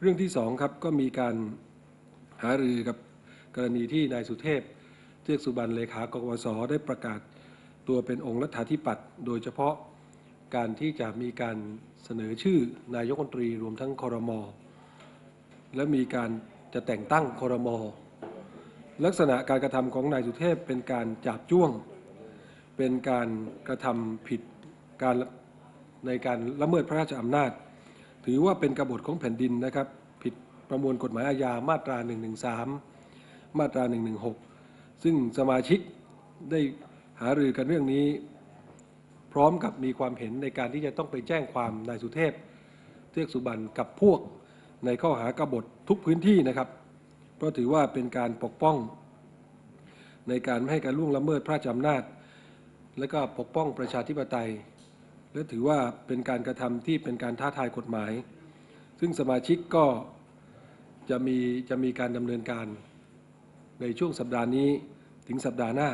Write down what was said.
เรื่องที่สองครับก็มีการหารือกับกรณีที่นายสุเทพเทือกสุบรรณเลขากกวสได้ประกาศตัวเป็นองค์รัฐาธิปัตย์โดยเฉพาะการที่จะมีการเสนอชื่อนายกรัฐมนตรีรวมทั้งคอรมอและมีการจะแต่งตั้งคอรมอลักษณะการกระทำของนายสุเทพเป็นการจับจ้วง เป็นการกระทำผิดการในการละเมิดพระราชอำนาจ ถือว่าเป็นกบฏของแผ่นดินนะครับ ผิดประมวลกฎหมายอาญามาตรา 113 มาตรา 116 ซึ่งสมาชิกได้หารือกันเรื่องนี้ พร้อมกับมีความเห็นในการที่จะต้องไปแจ้งความนายสุเทพเทือกสุบรรณกับพวกในข้อหากบฏทุกพื้นที่นะครับ เพราะถือว่าเป็นการปกป้อง ในการไม่ให้การล่วงละเมิดพระราชอำนาจ และก็ปกป้องประชาธิปไตย และถือว่าเป็นการกระทำที่เป็นการท้าทายกฎหมาย ซึ่งสมาชิกก็จะมีจะมีการดำเนินการในช่วงสัปดาห์นี้ถึงสัปดาห์หน้า